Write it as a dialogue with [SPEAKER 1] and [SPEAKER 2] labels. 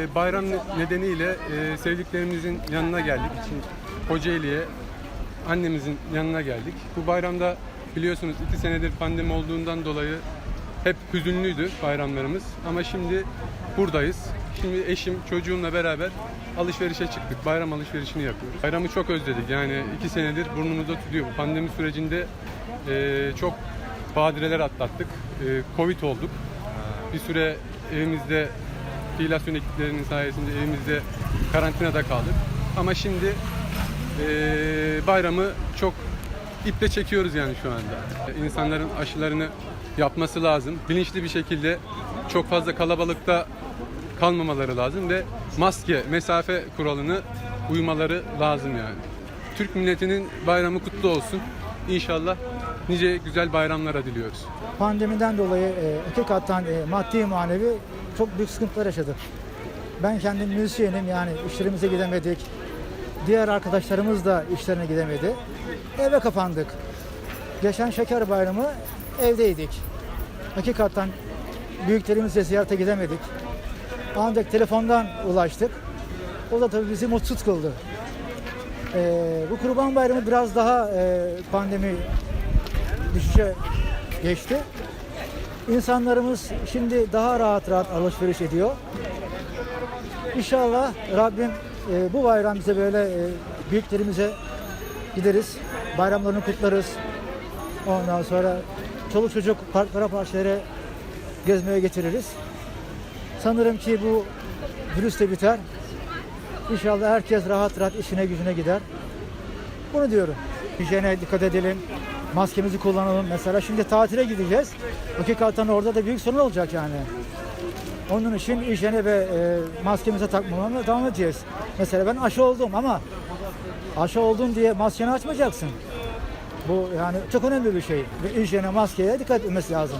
[SPEAKER 1] E, Bayram nedeniyle e, sevdiklerimizin yanına geldik. Için Kocaeli'ye annemizin yanına geldik. Bu bayramda biliyorsunuz iki senedir pandemi olduğundan dolayı hep hüzünlüydü bayramlarımız. Ama şimdi buradayız. Şimdi eşim, çocuğumla beraber alışverişe çıktık. Bayram alışverişini yapıyoruz. Bayramı çok özledik. Yani iki senedir burnumuzda tutuyor. Bu pandemi sürecinde e, çok badireler atlattık. E, Covid olduk. Bir süre evimizde fiilasyon ekiplerinin sayesinde evimizde karantinada kaldık. Ama şimdi eee, bayramı çok iple çekiyoruz yani şu anda. İnsanların aşılarını yapması lazım. Bilinçli bir şekilde çok fazla kalabalıkta kalmamaları lazım ve maske, mesafe kuralını uymaları lazım yani. Türk milletinin bayramı kutlu olsun. İnşallah nice güzel bayramlara diliyoruz.
[SPEAKER 2] Pandemiden dolayı e, hakikaten e, maddi manevi çok büyük sıkıntılar yaşadık. Ben kendim müzisyenim yani işlerimize gidemedik. Diğer arkadaşlarımız da işlerine gidemedi. Eve kapandık. Geçen şeker bayramı evdeydik. Hakikaten büyüklerimizle ziyarete gidemedik. Ancak telefondan ulaştık. O da tabii bizi mutsuz kıldı. E, bu kurban bayramı biraz daha e, pandemi düşüşe geçti. İnsanlarımız şimdi daha rahat rahat alışveriş ediyor. İnşallah Rabbim e, bu bayram bize böyle e, büyüklerimize gideriz. Bayramlarını kutlarız. Ondan sonra çoluk çocuk parklara parçalara gezmeye getiririz. Sanırım ki bu virüs de biter. İnşallah herkes rahat rahat işine gücüne gider. Bunu diyorum. Hijyene dikkat edelim. Maskemizi kullanalım. Mesela şimdi tatile gideceğiz. Hakikaten orada da büyük sorun olacak yani. Onun için hijyene ve e, maskemize takmamaya devam edeceğiz. Mesela ben aşı oldum ama aşı oldum diye maskeni açmayacaksın. Bu yani çok önemli bir şey. Ve hijyene, maskeye dikkat etmesi lazım.